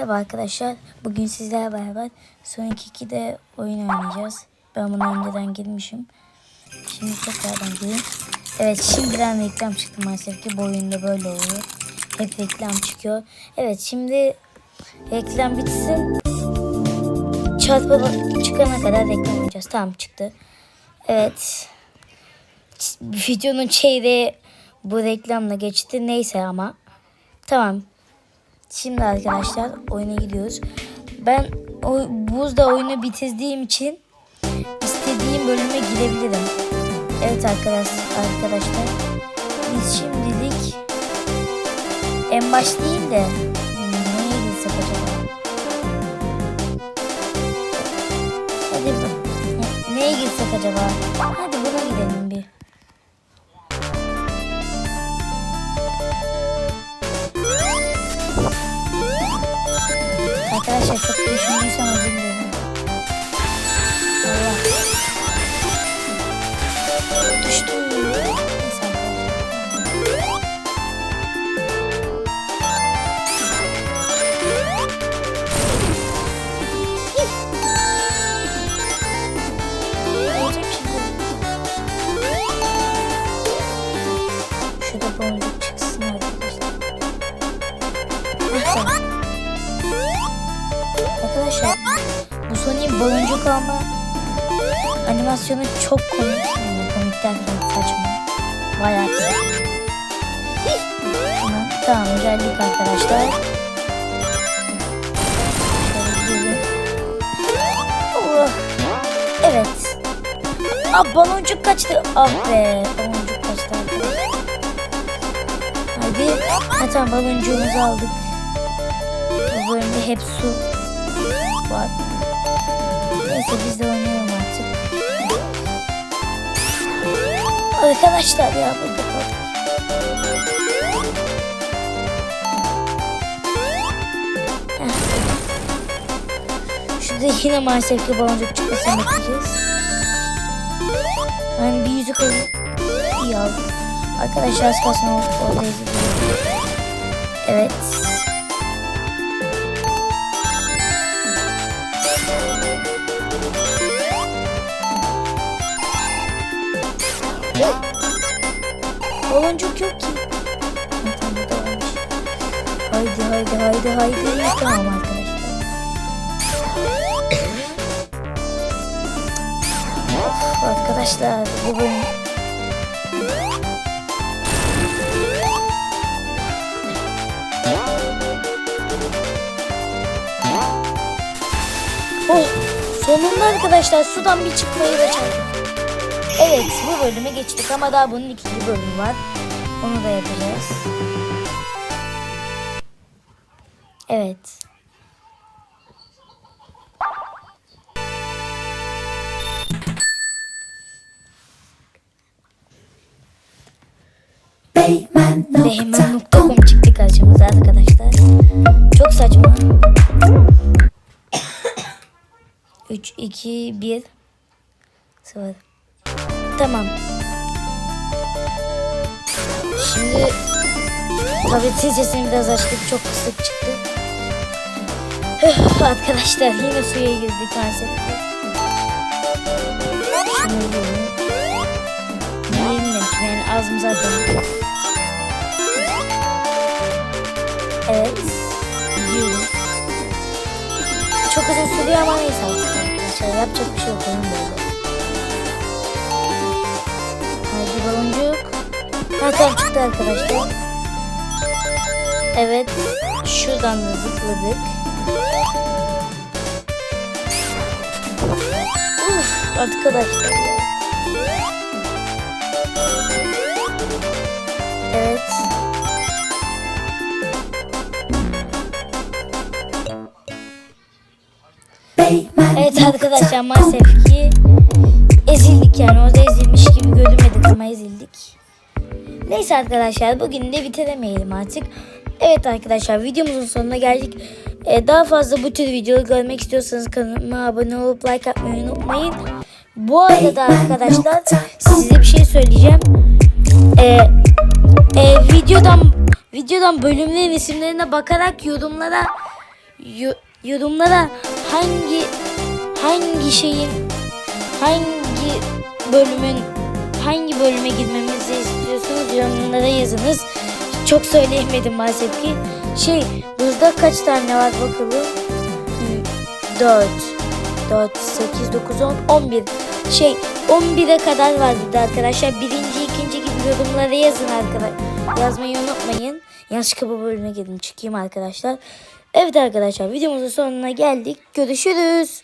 Merhaba arkadaşlar. Bugün sizlerle beraber Sonic 2'de oyun oynayacağız. Ben buna önceden girmişim. Şimdi tekrardan gireyim. Evet şimdiden reklam çıktı maalesef ki bu oyunda böyle oluyor. Hep reklam çıkıyor. Evet şimdi reklam bitsin. Çarpı çıkana kadar reklam oynayacağız. Tamam çıktı. Evet. Videonun çeyreği bu reklamla geçti. Neyse ama. Tamam. Şimdi arkadaşlar oyuna gidiyoruz. Ben o, buzda oyunu bitirdiğim için istediğim bölüme girebilirim. Evet arkadaş, arkadaşlar. Biz şimdilik en baş değil de neye girsek acaba? Hadi neye girsek acaba? Hadi Boyuncuk alma animasyonu çok komik. Komik derken saçma. Bayağı güzel. Tamam, geldik arkadaşlar. Allah. Evet. Aa baloncuk kaçtı. Ah be baloncuk kaçtı. Hadi. Ha tamam baloncuğumuzu aldık. Bu bölümde hep su var. Neyse biz de oynayalım artık. Arkadaşlar ya burada kaldık. Şurada yine maalesef ki baloncuk çıkmasını bekleyeceğiz. Ben bir yüzük alayım. İyi aldım. Arkadaşlar az kalsın or- orada Evet. Baloncuk yok ki. Haydi haydi haydi haydi. Tamam arkadaşlar. arkadaşlar bu. Oh sonunda arkadaşlar sudan bir çıkmayı başardık. Evet bu bölüme geçtik ama daha bunun ikinci bölümü var. Onu da yapacağız. Evet. Beymen.com çıktı karşımıza arkadaşlar. Çok saçma. 3, 2, 1 0 Tamam. Şimdi tabletin sesini biraz açtık. Çok kısık çıktı. Arkadaşlar yine suya girdik. Yiyelim demişim yani ağzım zaten. Evet. Çok uzun sürüyor ama neyse arkadaşlar. Yapacak bir şey yok. Oyun Ha tamam çıktı arkadaşlar. Evet. Şuradan da zıpladık. Uf arkadaşlar. Evet. Evet arkadaşlar maalesef ki ezildik yani orada ezilmiş gibi görünmedik ama ezildik. Neyse arkadaşlar bugün de bitiremeyelim artık. Evet arkadaşlar videomuzun sonuna geldik. Ee, daha fazla bu tür videoları görmek istiyorsanız kanalıma abone olup like atmayı unutmayın. Bu arada arkadaşlar size bir şey söyleyeceğim. Ee, e, videodan videodan bölümlerin isimlerine bakarak yorumlara yo- yorumlara hangi hangi şeyin hangi bölümün hangi bölüme girmemizi istiyorsunuz yorumlara yazınız. Çok söyleyemedim maalesef ki. Şey burada kaç tane var bakalım. 4 4 8 9 10 11 şey 11'e kadar var burada arkadaşlar. Birinci, ikinci gibi yorumlara yazın arkadaşlar. Yazmayı unutmayın. Yanlışlıkla bu bölüme girdim. Çıkayım arkadaşlar. Evet arkadaşlar videomuzun sonuna geldik. Görüşürüz.